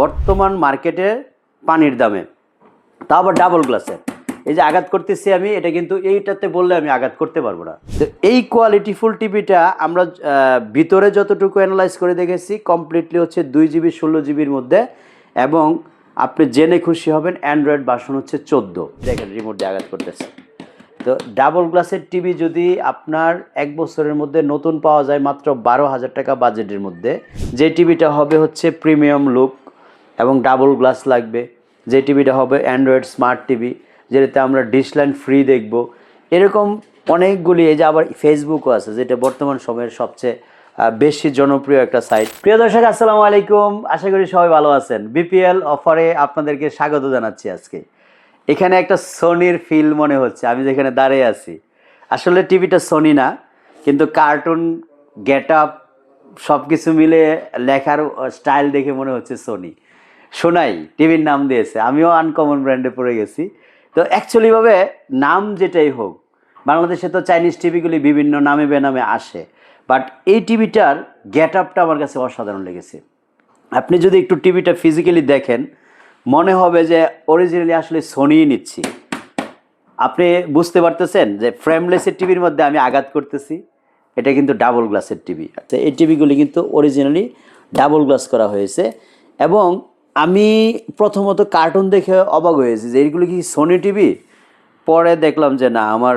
বর্তমান মার্কেটে পানির দামে। তা আবার ডাবল গ্লাসের এই যে আঘাত করতেছি আমি, এটা কিন্তু এইটাতে বললে আমি আঘাত করতে পারব না। তো এই কোয়ালিটি ফুল টিভিটা আমরা ভিতরে যতটুকু অ্যানালাইজ করে দেখেছি কমপ্লিটলি হচ্ছে দুই জিবি ষোলো জিবির মধ্যে। এবং আপনি জেনে খুশি হবেন অ্যান্ড্রয়েড বাসন হচ্ছে চোদ্দ। দেখেন রিমোট দিয়ে আঘাত করতেছে। তো ডাবল গ্লাসের টিভি যদি আপনার এক বছরের মধ্যে নতুন পাওয়া যায় মাত্র বারো হাজার টাকা বাজেটের মধ্যে, যে টিভিটা হবে হচ্ছে প্রিমিয়াম লুক এবং ডাবল গ্লাস লাগবে। যে টিভিটা হবে অ্যান্ড্রয়েড স্মার্ট টিভি যেটাতে আমরা ডিসলাইন ফ্রি দেখব। এরকম অনেকগুলি, এই যে আবার ফেসবুকও আছে, যেটা বর্তমান সময়ের সবচেয়ে বেশি জনপ্রিয় একটা সাইট প্রিয় দর্শক, আসসালামু আলাইকুম। আশা করি সবাই ভালো আছেন। বিপিএল অফারে আপনাদেরকে স্বাগত জানাচ্ছি আজকে। এখানে একটা সোনির ফিল মনে হচ্ছে, আমি যেখানে দাঁড়িয়ে আছি। আসলে টিভিটা সোনি না, কিন্তু কার্টুন গেট আপ সব কিছু মিলে লেখার স্টাইল দেখে মনে হচ্ছে সোনি সোনাই টিভির নাম দিয়েছে। আমিও আনকমন ব্র্যান্ডে পড়ে গেছি। তো অ্যাকচুয়ালিভাবে নাম যেটাই হোক, বাংলাদেশে তো চাইনিজ টিভিগুলি বিভিন্ন নামে বেনামে আসে। বাট এই টিভিটার গেট আপটা আমার কাছে অসাধারণ লেগেছে। আপনি যদি একটু টিভিটা ফিজিক্যালি দেখেন, মনে হবে যে অরিজিনালি আসলে সোনিই নিচ্ছি। আপনি বুঝতে পারতেছেন যে ফ্রেমলেসের টিভির মধ্যে আমি আঘাত করতেছি? এটা কিন্তু ডাবল গ্লাসের টিভি। আচ্ছা এই টিভিগুলি কিন্তু অরিজিনালি ডাবল গ্লাস করা হয়েছে। এবং আমি প্রথমত কার্টুন দেখে অবাক হয়েছি যে এইগুলো কি সোনি টিভি পরে দেখলাম যে না, আমার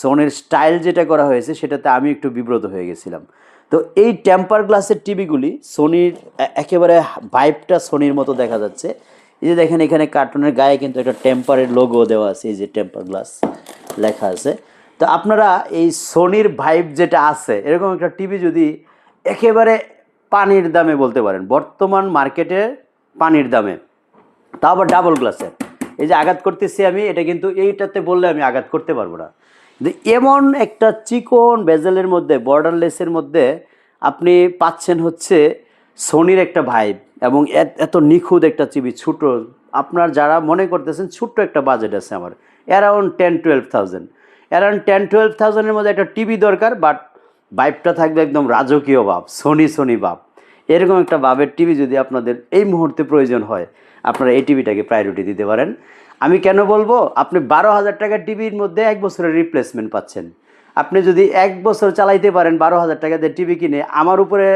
সোনির স্টাইল যেটা করা হয়েছে সেটাতে আমি একটু বিব্রত হয়ে গেছিলাম। তো এই টেম্পার গ্লাসের টিভিগুলি সোনির একেবারে ভাইবটা সোনির মতো দেখা যাচ্ছে। এই যে দেখেন এখানে কার্টুনের গায়ে কিন্তু একটা টেম্পারের লোগো দেওয়া আছে, এই যে টেম্পার গ্লাস লেখা আছে। তো আপনারা এই সোনির ভাইব যেটা আছে, এরকম একটা টিভি যদি একেবারে পানির দামে বলতে পারেন, বর্তমান মার্কেটে পানির দামে। তা আবার ডাবল গ্লাসের এই যে আঘাত করতেছি আমি, এটা কিন্তু এইটাতে বললে আমি আঘাত করতে পারব না। এমন একটা চিকন বেজেলের মধ্যে বর্ডারলেসের মধ্যে আপনি পাচ্ছেন হচ্ছে সোনির একটা ভাইব এবং এত- নিখুঁত একটা চিবি, ছোট। আপনার যারা মনে করতেছেন, ছোট্ট একটা বাজেট আছে আমার। Around ten twelve thousand around ten twelve থাউজেন্ডের মধ্যে একটা টিভি দরকার বাট ভাইবটা থাকবে একদম রাজকীয় ভাব সোনি সোনি ভাব। এরকম একটা ভাবের টিভি যদি আপনাদের এই মুহূর্তে প্রয়োজন হয়, আপনারা এই টিভিটাকে প্রায়োরিটি দিতে পারেন। আমি কেন বলব? আপনি বারো হাজার টাকার টিভির মধ্যে এক বছরের রিপ্লেসমেন্ট পাচ্ছেন। আপনি যদি এক বছর চালাইতে পারেন বারো হাজার টাকা দিয়ে টিভি কিনে, আমার উপরে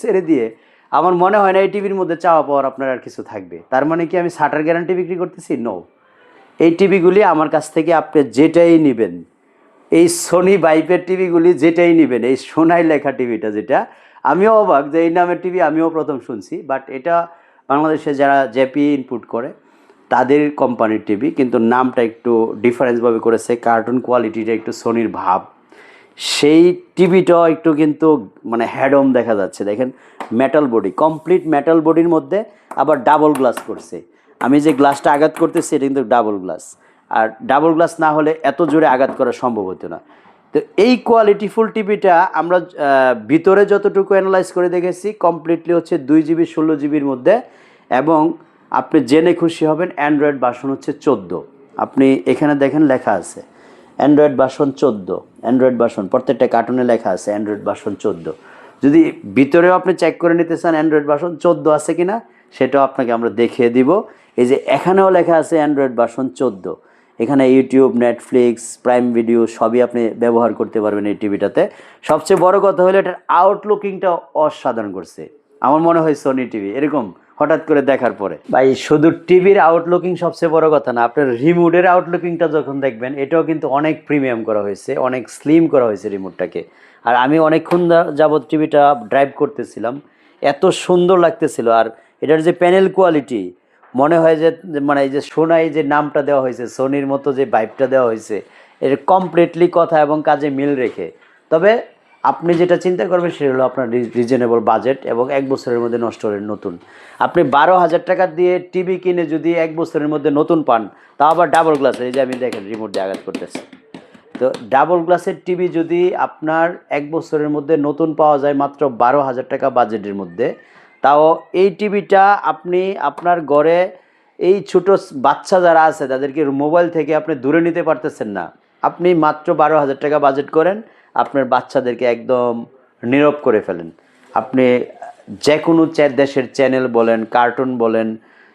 ছেড়ে দিয়ে আমার মনে হয় না এই টিভির মধ্যে চাওয়া পাওয়ার আপনার আর কিছু থাকবে। তার মানে কি আমি শাটার গ্যারান্টি বিক্রি করতেছি? নো এই টিভিগুলি আমার কাছ থেকে আপনি যেটাই নেবেন, এই সোনি বাইপের টিভিগুলি যেটাই নেবেন, এই সোনাই লেখা টিভিটা যেটা আমিও অবাক যে এই নামের টিভি আমিও প্রথম শুনছি বাট এটা বাংলাদেশে যারা জেপি ইনপুট করে, তাদের কোম্পানির টিভি, কিন্তু নামটা একটু ডিফারেন্সভাবে করেছে কার্টুন কোয়ালিটিটা একটু সোনির ভাব। সেই টিভিটাও একটু কিন্তু মানে হ্যাডম দেখা যাচ্ছে। দেখেন মেটাল বডি কমপ্লিট মেটাল বডির মধ্যে আবার ডাবল গ্লাস করছে। আমি যে গ্লাসটা আঘাত করতেছি, এটা কিন্তু ডাবল গ্লাস আর ডাবল গ্লাস না হলে এত জোরে আঘাত করা সম্ভব হতো না। তো এই কোয়ালিটি ফুল টিভিটা আমরা ভিতরে যতটুকু অ্যানালাইজ করে দেখেছি কমপ্লিটলি হচ্ছে দুই জিবি ষোলো জিবির মধ্যে এবং আপনি জেনে খুশি হবেন অ্যান্ড্রয়েড বাসন হচ্ছে চোদ্দ। আপনি এখানে দেখেন লেখা আছে অ্যান্ড্রয়েড বাসন চোদ্দ অ্যান্ড্রয়েড বাসন প্রত্যেকটা কার্টুনে লেখা আছে অ্যান্ড্রয়েড বাসন চোদ্দ। যদি ভিতরেও আপনি চেক করে নিতে চান অ্যান্ড্রয়েড বাসন চোদ্দ আছে কি না সেটাও আপনাকে আমরা দেখিয়ে দিব। এই যে এখানেও লেখা আছে অ্যান্ড্রয়েড বাসন চোদ্দ। এখানে ইউটিউব নেটফ্লিক্স প্রাইম ভিডিও সবই আপনি ব্যবহার করতে পারবেন এই টিভিটাতে সবচেয়ে বড় কথা হলো এটার আউটলুকিংটা অসাধারণ করছে। আমার মনে হয় সোনি টিভি এরকম হঠাৎ করে দেখার পরে। ভাই, শুধু টিভির আউটলুকিং সবচেয়ে বড় কথা না, আপনার রিমোটের আউটলুকিংটা যখন দেখবেন, এটাও কিন্তু অনেক প্রিমিয়াম করা হয়েছে, অনেক স্লিম করা হয়েছে রিমোটটাকে আর আমি অনেকক্ষণ যা- যাবত টিভিটা ড্রাইভ করতেছিলাম, এত সুন্দর লাগতেছিল। আর এটার যে প্যানেল কোয়ালিটি মনে হয় যে মানে এই যে সোনাই যে নামটা দেওয়া হয়েছে, সোনির মতো যে বাইপটা দেওয়া হয়েছে, এর কমপ্লিটলি কথা এবং কাজে মিল রেখে। তবে আপনি যেটা চিন্তা করবেন সেটা হলো আপনার রিজনেবল বাজেট এবং এক বছরের মধ্যে নষ্ট হলে নতুন। আপনি বারো হাজার টাকা দিয়ে টিভি কিনে যদি এক বছরের মধ্যে নতুন পান, তা আবার ডাবল গ্লাস এই যে আমি দেখেন রিমোট দিয়ে আঘাত করতেছি। তো ডাবল গ্লাসের টিভি যদি আপনার এক বছরের মধ্যে নতুন পাওয়া যায় মাত্র বারো হাজার টাকা বাজেটের মধ্যে তাও এই টিভিটা আপনি আপনার ঘরে এই ছোট বাচ্চা যারা আছে, তাদেরকে মোবাইল থেকে আপনি দূরে নিতে পারতেছেন না। আপনি মাত্র বারো হাজার টাকা বাজেট করেন, আপনার বাচ্চাদেরকে একদম নীরব করে ফেলেন। আপনি যে কোনো দেশের চ্যানেল বলেন কার্টুন বলেন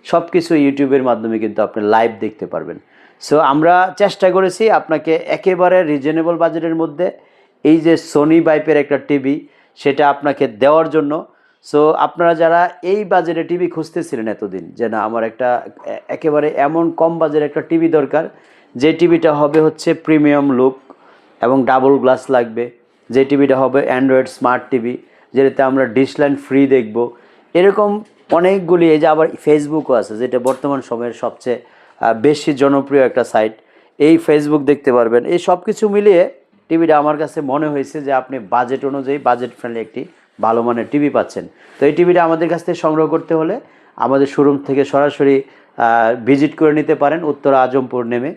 সব কিছু ইউটিউবের মাধ্যমে কিন্তু আপনি লাইভ দেখতে পারবেন। সো আমরা চেষ্টা করেছি আপনাকে একেবারে রিজনেবল বাজেটের মধ্যে, এই যে সোনি বাইপের একটা টিভি সেটা আপনাকে দেওয়ার জন্য সো আপনারা যারা এই বাজেটে টিভি খুঁজতেছিলেন এতদিন, যে না, আমার একটা একেবারে এমন কম বাজেটের একটা টিভি দরকার, যে টিভিটা হবে হচ্ছে প্রিমিয়াম লুক এবং ডাবল গ্লাস লাগবে, যে টিভিটা হবে অ্যান্ড্রয়েড স্মার্ট টিভি যেটাতে আমরা ডিসলাইন ফ্রি দেখব। এরকম অনেকগুলি, এই যে আবার ফেসবুকও আছে, যেটা বর্তমান সময়ের সবচেয়ে বেশি জনপ্রিয় একটা সাইট এই ফেসবুক দেখতে পারবেন। এই সব কিছু মিলিয়ে টিভিটা আমার কাছে মনে হয়েছে যে আপনি বাজেট অনুযায়ী বাজেট ফ্রেন্ডলি একটি ভালো মানের টিভি পাচ্ছেন। তো এই টিভিটা আমাদের কাছ থেকে সংগ্রহ করতে হলে আমাদের শোরুম থেকে সরাসরি ভিজিট করে নিতে পারেন উত্তরা আজমপুর নেমে।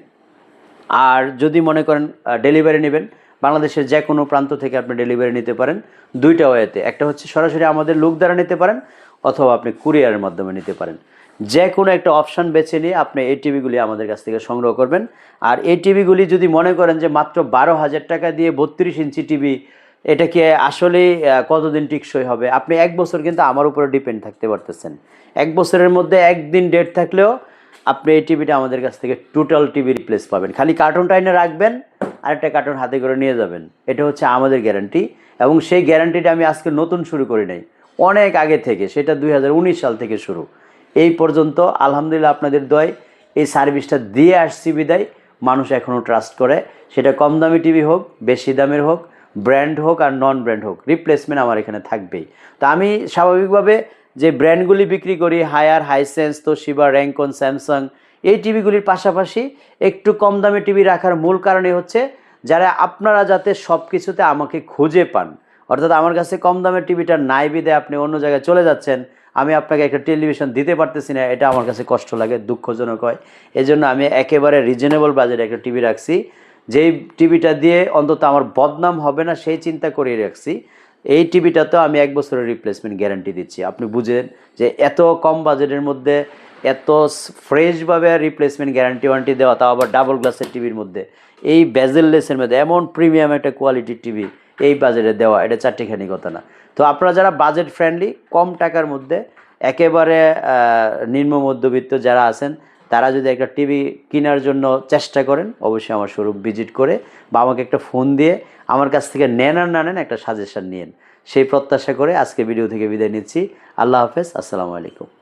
আর যদি মনে করেন ডেলিভারি নেবেন, বাংলাদেশের যে কোনো প্রান্ত থেকে আপনি ডেলিভারি নিতে পারেন দুইটা ওয়েতে। একটা হচ্ছে সরাসরি আমাদের লোক দ্বারা নিতে পারেন অথবা আপনি কুরিয়ারের মাধ্যমে নিতে পারেন। যে কোনো একটা অপশান বেছে নিয়ে আপনি এই টিভিগুলি আমাদের কাছ থেকে সংগ্রহ করবেন। আর এই টিভিগুলি যদি মনে করেন যে মাত্র বারো হাজার টাকা দিয়ে বত্রিশ ইঞ্চি টিভি এটা কি আসলেই আহ, কতদিন টিকসই হবে? আপনি এক বছর কিন্তু আমার উপরে ডিপেন্ড থাকতে পারতেছেন। এক বছরের মধ্যে একদিন ডেট থাকলেও আপনি এই টিভিটা আমাদের কাছ থেকে টোটাল টিভি রিপ্লেস পাবেন। খালি কার্টুনটা এনে রাখবেন আর একটা কার্টুন হাতে করে নিয়ে যাবেন। এটা হচ্ছে আমাদের গ্যারান্টি এবং সেই গ্যারান্টিটা আমি আজকে নতুন শুরু করি নাই। অনেক আগে থেকে সেটা দুই হাজার উনিশ সাল থেকে শুরু। এই পর্যন্ত আলহামদুলিল্লাহ আপনাদের দয় এই সার্ভিসটা দিয়ে আসছি বিদায়। মানুষ এখনও ট্রাস্ট করে। সেটা কম দামি টিভি হোক বেশি দামের হোক ব্র্যান্ড হোক আর নন ব্র্যান্ড হোক রিপ্লেসমেন্ট আমার এখানে থাকবেই। তো আমি স্বাভাবিকভাবে যে ব্র্যান্ডগুলি বিক্রি করি, হায়ার হাইসেন্স তো তোশিবা র্যাঙ্কন স্যামসাং এই টিভিগুলির পাশাপাশি একটু কম দামে টিভি রাখার মূল কারণই হচ্ছে যারা আপনারা যাতে সব কিছুতে আমাকে খুঁজে পান। অর্থাৎ আমার কাছে কম দামের টিভিটা নাই বিদে আপনি অন্য জায়গায় চলে যাচ্ছেন, আমি আপনাকে একটা টেলিভিশন দিতে পারতেছি না, এটা আমার কাছে কষ্ট লাগে, দুঃখজনক হয়। এই জন্য আমি একেবারে রিজনেবল বাজেটে একটা টিভি রাখছি। যেই টিভিটা দিয়ে অন্তত আমার বদনাম হবে না, সেই চিন্তা করে রাখছি। এই টিভিটাতেও আমি এক বছরের রিপ্লেসমেন্ট গ্যারান্টি দিচ্ছি। আপনি বুঝেন যে এত কম বাজেটের মধ্যে, এত ফ্রেশভাবে রিপ্লেসমেন্ট গ্যারান্টি ওয়ারেন্টি দেওয়া, তাও আবার ডাবল গ্লাসের টিভির মধ্যে। এই বেজেললেসের মধ্যে এমন প্রিমিয়াম একটা কোয়ালিটির টিভি এই বাজেটে দেওয়া, এটা চারটিখানি কথা না। তো আপনারা যারা বাজেট ফ্রেন্ডলি কম টাকার মধ্যে, একেবারে নিম্ন মধ্যবিত্ত যারা আছেন তারা যদি একটা টিভি কেনার জন্য চেষ্টা করেন, অবশ্যই আমার শোরুম ভিজিট করে বা আমাকে একটা ফোন দিয়ে আমার কাছ থেকে নেন আর না নেন একটা সাজেশান নিন সেই প্রত্যাশা করে আজকে ভিডিও থেকে বিদায় নিচ্ছি। আল্লাহ হাফেজ, আসসালামু আলাইকুম।